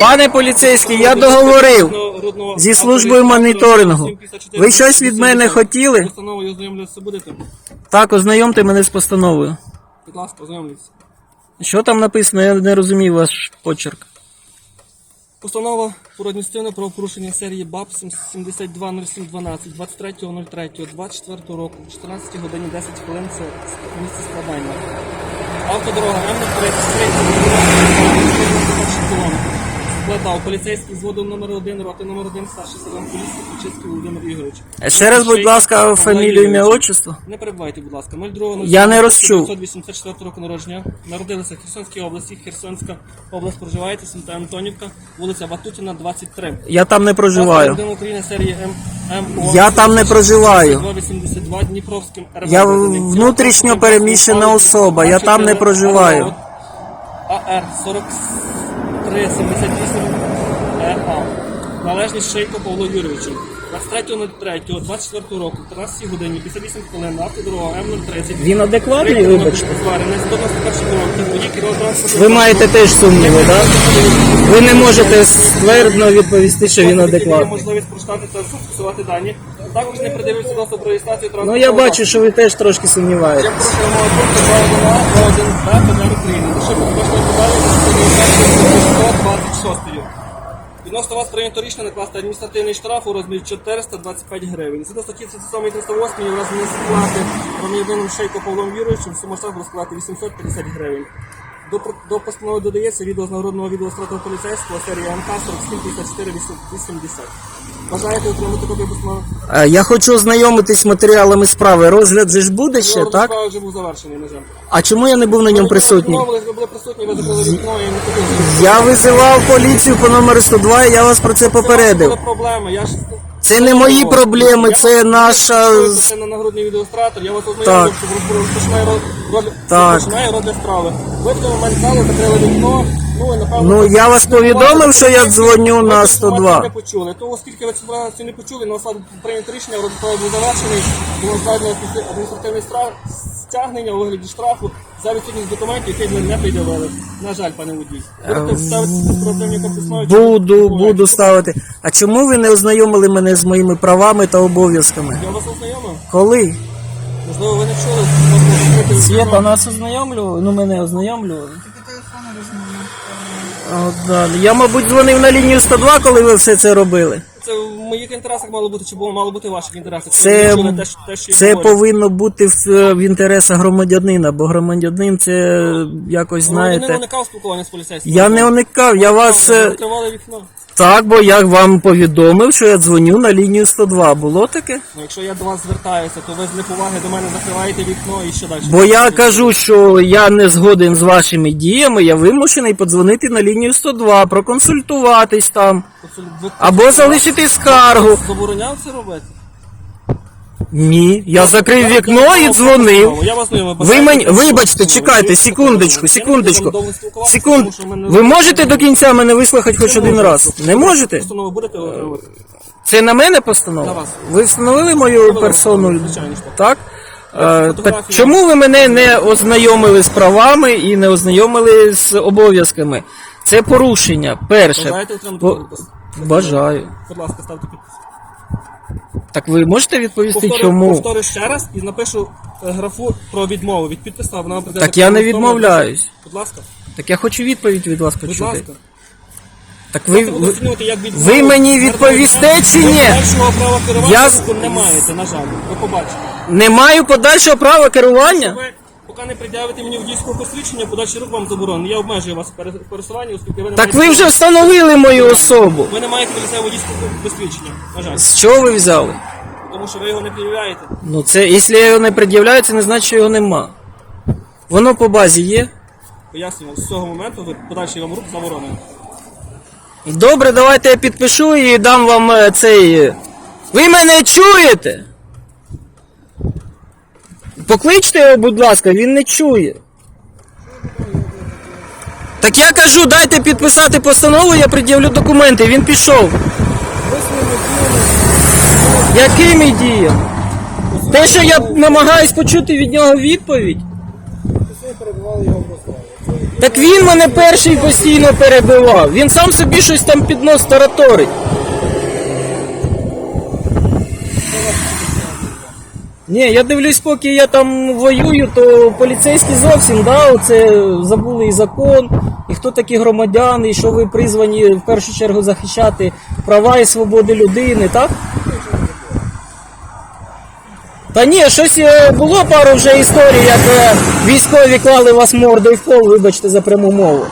Пане поліцейський, я договорив зі службою моніторингу. Ви щось від мене хотіли? Постановою ознайомлюватися будете? Так, ознайомте мене з постановою. Будь ласка, ознайомлюйтесь. Що там написано, я не розумію ваш почерк. Постанова про адміністративне правопорушення серії БАП 720712 23.03.24 року, 14 годині 10 хвилин це місце складання. Автодорога М33 км. Подав поліцейський зводу номер 1 роти номер 1 старший сержант поліції Кучицький Володимир Ігорович. Ще раз, будь ласка, фамілію, ім'я, отчество. Не перебувайте, будь ласка. 02 Я не розчув. 1984 року народження. Народилися в Херсонській області, Херсонська область проживаєте, Санта Антонівка, вулиця Батутіна, 23. Я там не проживаю. Паспорт України серії М. Я там не проживаю. Я внутрішньо переміщена особа, я там не проживаю. АР 40 7378ЕА. Належність Шейко Павло Юрійовичу. 23.03.24 року, 13 годині, 58 хвилин, автодорога М030. Він адекватний, вибачте? Ви маєте теж сумніви, так? Ви не можете ствердно відповісти, що він адекватний. можливість прочитати та зафіксувати дані. Також не придивився до про реєстрацію транспорту. Ну я бачу, що ви теж трошки сумніваєтесь. Я прошу мого пункту 2.1 та 1 Б, ПДР 126. Відносно вас прийнято рішення накласти адміністративний штраф у розмірі 425 гривень. Згідно статті 37 308 у разі несплати громадянином Шейко Павлом Юрійовичем сума штрафу буде складати 850 гривень. До, до постанови додається відео з нагородного відеострату поліцейського серії МК 47 54 80. Бажаєте отримати копію? Е, Я хочу ознайомитись з матеріалами справи. Розгляд же ж буде ще, Розгляд так? справи вже був завершений, на жаль. А чому я не був на ньому присутній? Ви ви були присутні, ви закрили вікно і не хотіли. Я визивав поліцію по номеру 102, і я вас про це Це попередив. були проблеми. Я ж Це не мої проблеми, це наша. Ви це на нагрудний відеостратор. Я вас ознайомив, що розпо- розпочинає роз- роз- Так. розпочинає розгляд справи. Ви в той момент взяли, закрили вікно. Ну, і, напевно, Ну, я вас повідомив, що я дзвоню ви на цю 102. інформацію не почули. То, оскільки ви цю інформацію не почули, на вас прийнято рішення, розгляд був завершений, було складено адміністративний штраф, стягнення у вигляді штрафу за відсутність документів, які ви не пред'явили. На жаль, пане водій. Будете ставити комплексною? Буду, буду ставити. А чому ви не ознайомили мене з моїми правами та обов'язками? Я вас ознайомив. Коли? Можливо, ви не чули. можливо, Свєта нас ознайомлювали, ну мене ознайомлювали. От, да. Я, мабуть, дзвонив на лінію 102, коли ви все це робили. Це в моїх інтересах мало бути, чи було мало бути в ваших інтересах. Це, Ви те, що- те, що я це говорю. повинно бути в, в інтересах громадянина, бо громадянин це якось, Громадянин знаєте. уникав спілкування з поліцейським. Я не уникав, я вас. Е, Закривали вікно. Так, бо я вам повідомив, що я дзвоню на лінію 102. Було таке? Ну, якщо я до вас звертаюся, то ви з неповаги до мене закриваєте вікно і що далі? Бо я кажу, що я не згоден з вашими діями, я вимушений подзвонити на лінію 102, проконсультуватись там. Ви- Або залишити скаргу. Забороняв це робити? Ні, я закрив вікно і дзвонив. Я вас не Ви мені, вибачте, чекайте, секундочку, секундочку. Секунд. Ви можете до кінця мене вислухати хоч один раз? Не можете? Постанову будете отримувати? Це на мене На постанова? вас. Ви встановили мою персону? Звичайно, що так. Так? Е, фотографії. чому ви мене не ознайомили з правами і не ознайомили з обов'язками? Це порушення. Перше. Бажаєте отримати По- підпис? Бажаю. Будь ласка, ставте підпис. Так ви можете відповісти, Повторю, чому? повторю ще раз і напишу е, графу про відмову від підпису, вона прийде Так я не відмовляюсь. Будь ласка, Так я хочу відповідь від вас будь почути. ласка. Так ви, Це буду ви, оцінювати як відмову. ви мені відповісте чи ні? Ви Першого права керування Я не маєте, на жаль. Ви побачите. не маю подальшого права керування? Ви поки не пред'явите мені водійського посвідчення, подальший рух вам заборонений. Я обмежую вас в пере- пересуванні, оскільки ви не Так маєте... ви вже встановили мою особу. Ви не маєте поліцейського водійського посвідчення, на жаль. З чого ви взяли? Тому що ви його не пред'являєте. Ну це, якщо я його не пред'являю, це не значить, що його нема. Воно по базі є. Пояснюю, з цього моменту ви подальший вам рух заборонений. Добре, давайте я підпишу і дам вам е, цей. е, Ви мене чуєте? Покличте його, будь ласка, він не чує. Так я кажу, дайте підписати постанову, я пред'явлю документи. Він пішов. Якими діями? Те, що я намагаюсь почути від нього відповідь. Так він мене перший постійно перебивав. Він сам собі щось там під нос тараторить. Ні, я дивлюсь, поки я там воюю, то поліцейські зовсім, да, оце забули і закон, і хто такі громадяни, і що ви призвані в першу чергу захищати права і свободи людини, так? Та ні, щось е, було пару вже історій, як е, військові клали вас мордою в пол, вибачте за пряму мову.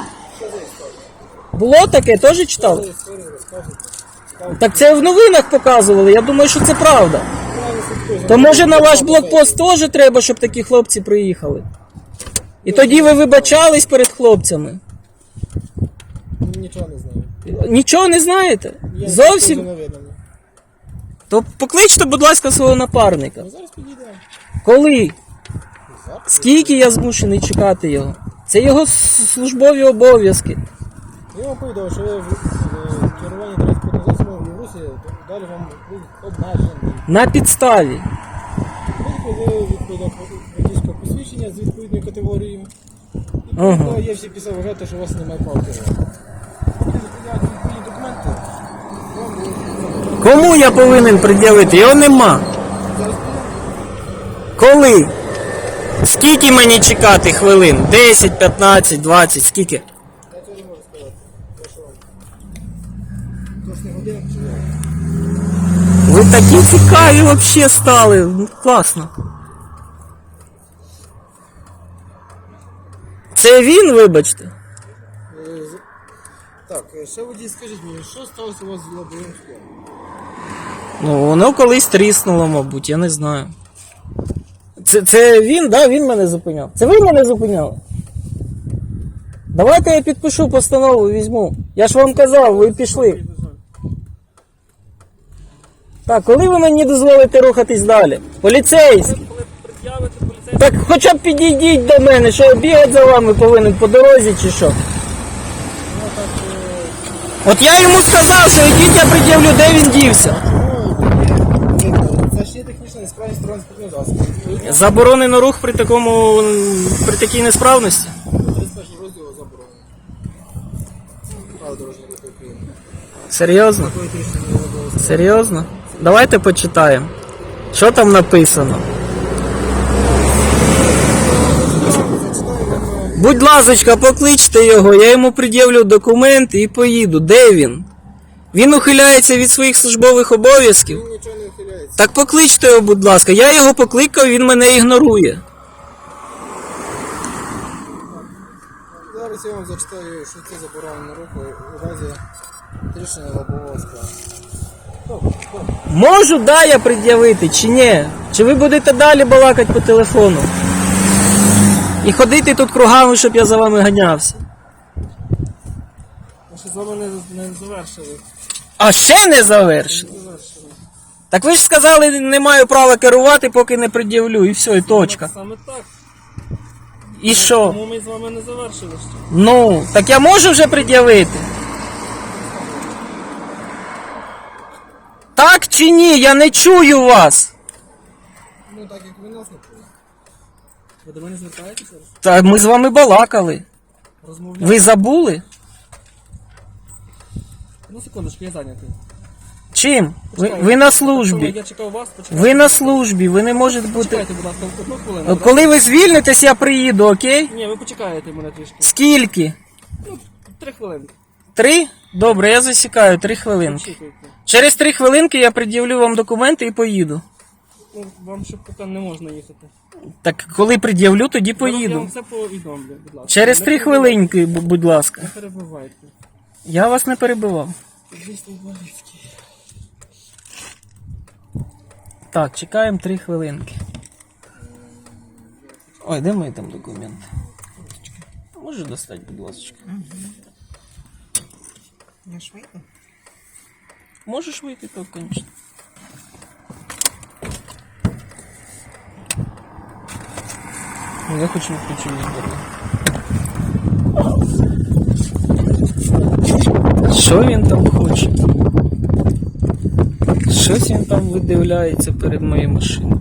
Було таке, теж читали? Так це в новинах показували, я думаю, що це правда. То може на ваш блокпост теж треба, щоб такі хлопці приїхали. І тоді ви вибачались перед хлопцями. Нічого не знаю. Нічого не знаєте? Я Зовсім. То покличте, будь ласка, свого напарника. Ну, зараз підійдемо. Коли? Зараз. Скільки я змушений чекати його? Це його службові обов'язки. Я вам повідомив, що ви в керуванні Русі, далі вам обмежені. На підставі. Ви відповідно водійського посвідчення з відповідною категорією. І Ага. є всі підстави вважати, що у вас немає права керувати. Відповідні документи, Кому я повинен пред'явити? Його нема. Коли? Скільки мені чекати хвилин? 10, 15, 20, скільки? Я цього не можу сказати. Прошу вам. Точно година чи ні? Ви такі цікаві взагалі стали. Ну, Класно. Це він, вибачте. Так, е, ще водій, скажіть мені, що сталося у вас з лобовим склом? Ну, воно колись тріснуло, мабуть, я не знаю. Це, це він, да, він мене зупиняв. Це ви мене зупиняли? Давайте я підпишу постанову, візьму. Я ж вам казав, ви пішли. Так, коли ви мені дозволите рухатись далі? Поліцейський. Коли пред'явите поліцейський, Так хоча б підійдіть до мене, що я бігати за вами повинен по дорозі чи що? От я йому сказав, що йдіть, я пред'явлю, де він дівся. Це є технічна несправність транспортного засобу. Заборонено рух при такому при такій несправності. 31 розділу заборонено. Право дорожнього руху України. Серйозно? Серйозно? Давайте почитаємо. Що там написано? Будь ласочка, покличте його, я йому пред'явлю документи і поїду. Де він? Він ухиляється від своїх службових обов'язків. Він нічого не ухиляється. Так покличте його, будь ласка. Я його покликав, він мене ігнорує. Зараз я вам зачитаю, що це заборонено руху у разі тріщини лобового скла. Можу, да, я пред'явити, чи ні? Чи ви будете далі балакати по телефону? І ходити тут кругами, щоб я за вами ганявся. ми ще з вами не, не завершили. А ще не завершили. Так ви ж сказали, не маю права керувати, поки не пред'явлю, і все, і точка. Саме так. І що? Тому ми з вами не завершили ще. Ну, так я можу вже пред'явити? Так чи ні? Я не чую вас. Ну так як ви нас не чули. Ви до мене звертаєтеся? Та ми з вами балакали. Розмовляєте? Ви забули? Ну секундочку, я зайнятий. Чим? Ви, ви на службі. Я чекав вас, почекайте. Ви на службі, ви не можете бути. Почекайте, будь ласка, одну хвилину. Коли ви звільнитесь, я приїду, окей? Ні, ви почекаєте мене трішки. Скільки? Ну, три хвилинки. Три? Добре, я засікаю, три хвилинки. Очікуйте. Через три хвилинки я пред'явлю вам документи і поїду. Ну, вам ще поки не можна їхати. Так коли пред'явлю, тоді Я вам поїду. все повідомлю, будь ласка. Через Не три перебивайте. хвилинки, бу- будь ласка. Не перебивайте. Я вас не перебивав. Так, чекаємо три хвилинки. Ой, де мої там документи? Можеш достати, будь ласка. Я ж вийду. Можеш вийти, так, звісно. Ну, Я хочу включити відео. Що він там хоче? Щось він там видивляється перед моєю машиною.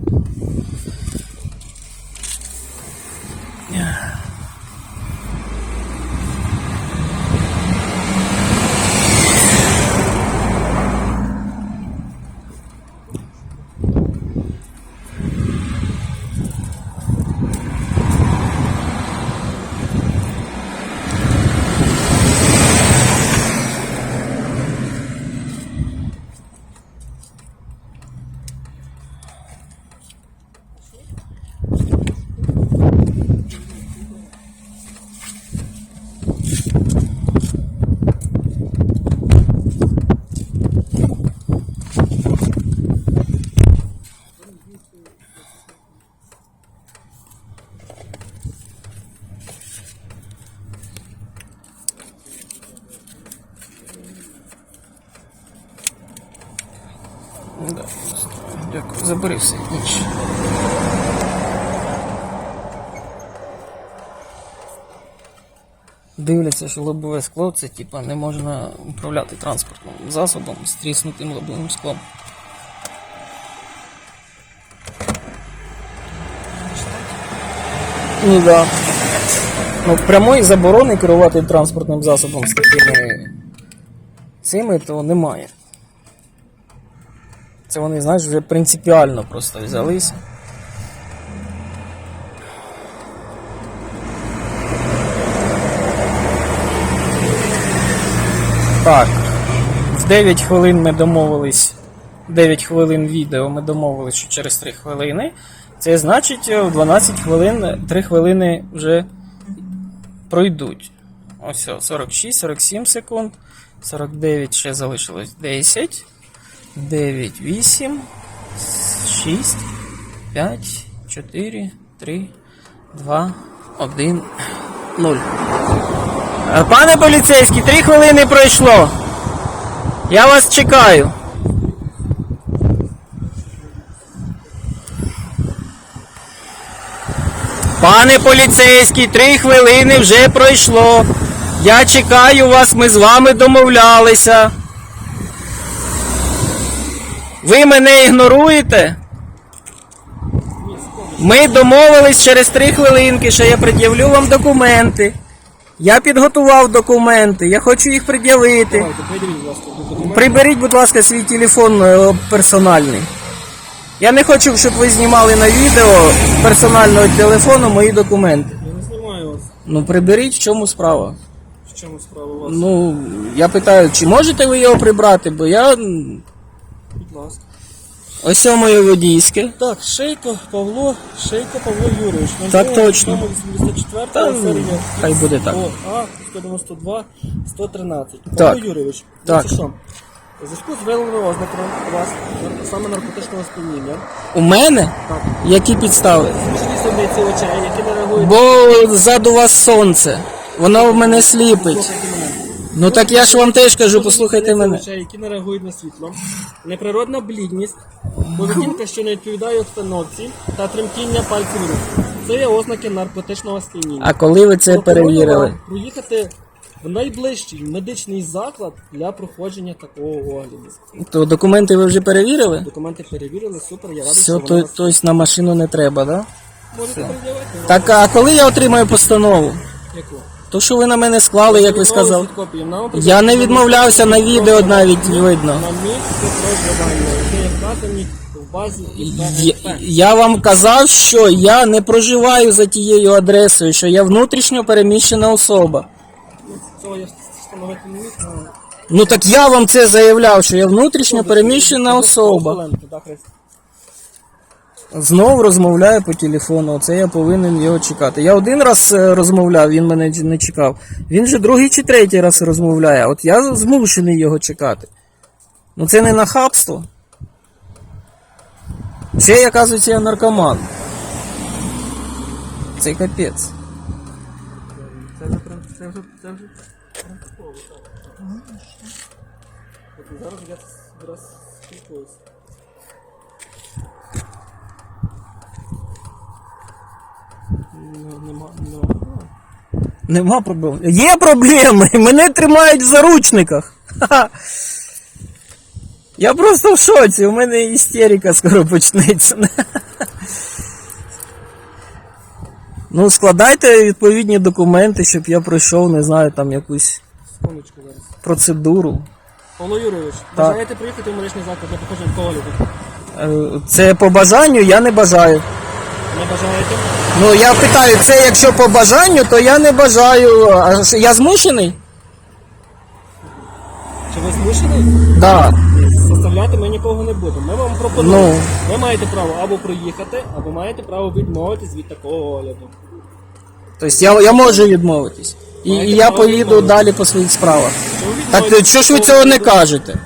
Да. Дякую, забери все інше. Дивляться, що лобове скло це типа не можна управляти транспортним засобом з тріснутим лобовим склом. Ну да. Ну, прямої заборони керувати транспортним засобом з такими цими, то немає. Це вони, знаєш, вже принципіально просто взялися. Так. В 9 хвилин ми домовились. 9 хвилин відео ми домовились, що через 3 хвилини. Це значить, е, в 12 хвилин 3 хвилини вже пройдуть. Ось 46, 47 секунд. 49 ще залишилось 10. 9, 8, 6, 5, 4, 3, 2, 1, 0. Е, Пане поліцейський, 3 хвилини пройшло. Я вас чекаю. Пане поліцейський, 3 хвилини вже пройшло. Я чекаю вас, ми з вами домовлялися. Ви мене ігноруєте? Ми домовились через 3 хвилинки, що я пред'явлю вам документи. Я підготував документи, я хочу їх пред'явити. Давайте, прийдіть, будь ласка, до. Приберіть, будь ласка, свій телефон е, персональний. Я не хочу, щоб ви знімали на відео з персонального телефону мої документи. Я не знімаю вас. Ну приберіть, в чому справа. В чому справа у вас? Ну, я питаю, чи можете ви його прибрати, бо я. м, Будь ласка. Ось моє водійське. Так, Шейко Павло, Шейко Павло Юрійович. Так точно. 84 Та, серія. хай буде так. А, 192, 113. Так. Павло Юрійович, Так. це що? У зв'язку з виявленими ознаками у вас саме наркотичного сп'яніння. У мене? Так. Які підстави? Змішані сідниці очей, які не реагують Бо ззаду вас сонце. Воно в мене сліпить. Ну так я ж вам теж кажу, послухайте мене. які не реагують на світло. Неприродна блідність, поведінка, що не відповідає обстановці, та тремтіння пальців рук. Це є ознаки наркотичного сп'яніння. А коли ви це Пропоную перевірили? вам Проїхати в найближчий медичний заклад для проходження такого огляду. То документи ви вже перевірили? Документи перевірили, супер, я радий, Все, що то, вони вас тобто на машину не треба, да? можете пред'явити. Так, а коли я отримаю постанову? Яку? То, що ви на мене склали, як ви сказали. Я не відмовлявся на відео навіть видно. На місце проживання, які вказані в базі Я, я вам казав, що я не проживаю за тією адресою, що я внутрішньо переміщена особа. Цього я встановити не міг, але... Ну так я вам це заявляв, що я внутрішньо переміщена особа. Хвилинку, так, Христо? Знов розмовляю по телефону, оце я повинен його чекати. Я один раз е, розмовляв, він мене не чекав. Він же другий чи третій раз розмовляє. От я змушений його чекати. Ну це не нахабство. Ще я кажуть, я наркоман. Це капець. Це вже це вже, це зараз я зараз спілкуюся. Ну, нема, ну. Нема проблем. Є проблеми! Мене тримають в заручниках. Ха-ха. Я просто в шоці, у мене істерика скоро почнеться. Ну, складайте відповідні документи, щоб я пройшов, не знаю, там якусь Секундочку зараз. процедуру. Павло Юрійович, Так. бажаєте приїхати в медичний заклад для проходження погляду? Е, Це по бажанню я не бажаю. Не бажаєте? Ну я питаю, це якщо по бажанню, то я не бажаю. А що, я змушений? Чи ви змушені? Так. Заставляти ми нікого не будемо. Ми вам пропонуємо. Ну. Ви маєте право або проїхати, або маєте право відмовитись від такого огляду. Тобто я, я можу відмовитись. І, і я поїду далі по своїх справах. Ви Так відмовитесь що ж ви цього не кажете?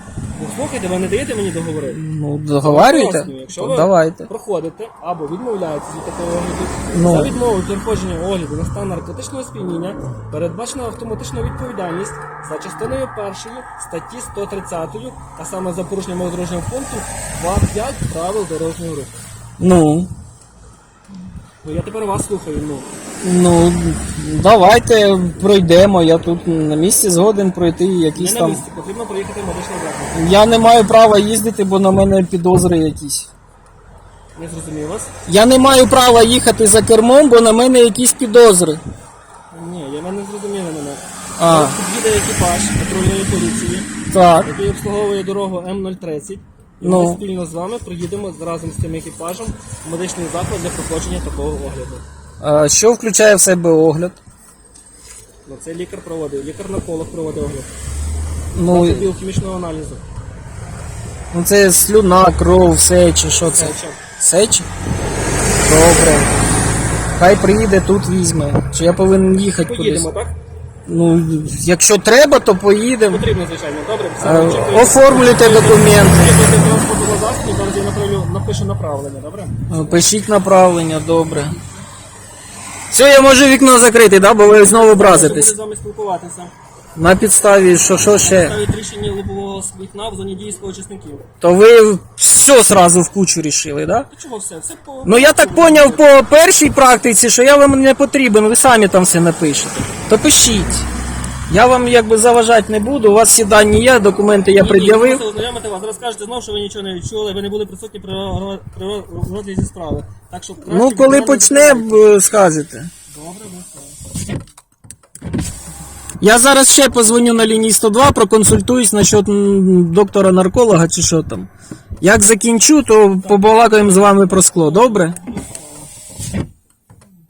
Слухайте, ви не даєте мені договорити. Ну, договарюйте? Пояснюю, Якщо То ви давайте. проходите або відмовляєтеся від такого огляду, Ну. за відмову від проходження огляду на стан наркотичного сп'яніння передбачена автоматична відповідальність за частиною першої статті 130, а саме за порушення мого дорожнього пункту 2.5 правил дорожнього руху. Ну, Ну я тепер вас слухаю. Ну ну, давайте пройдемо. Я тут на місці згоден пройти не якісь на там. місці, потрібно проїхати медичний заклад. Я не маю права їздити, бо на мене підозри якісь. Не зрозумів вас? Я не маю права їхати за кермом, бо на мене якісь підозри. Ні, я ви не зрозуміли мене. А, тут їде екіпаж патрульної поліції, так. який обслуговує дорогу М030. І Ну. ми спільно з вами проїдемо разом з тим екіпажем в медичний заклад для проходження такого огляду. А, що включає в себе огляд? Ну, це лікар проводив, лікар-нарколог проводив огляд. Ну, Це біохімічного аналізу. ну це слюна, кров, сечі, що це? Що? Сечі? Добре. Хай приїде тут візьме. Чи я повинен їхати кудись? Поїдемо, так? Ну, якщо треба, то поїдемо. Потрібно, звичайно. Добре, все Е. Оформлюйте документи. Приїдете до транспортного засобу, зараз я направлю, напишу направлення, добре? Е, Пишіть направлення, добре. Все, я можу вікно закрити, да? бо ви знову Буде образитесь. з вами спілкуватися. На підставі, що, що ще? Ставить рішення лобового вікна в зоні дії співучасників. То ви все сразу в кучу рішили, да? Чого все? Все по... Ну я так поняв по першій практиці, що я вам не потрібен, ви самі там все напишете. То пишіть. Я вам якби заважати не буду, у вас всі дані є, документи я Ні, ні, пред'явив. просто ознайомити вас. Зараз кажете знову, що ви нічого не відчули, ви не були присутні при, ро- при ро- розгляді справи. Так що краще Ну, коли відразу почне, б, скажете. Добре, ну. Я зараз ще позвоню на лінії 102, проконсультуюсь насчет м, доктора-нарколога чи що там. Як закінчу, то побалакаємо з вами про скло, добре?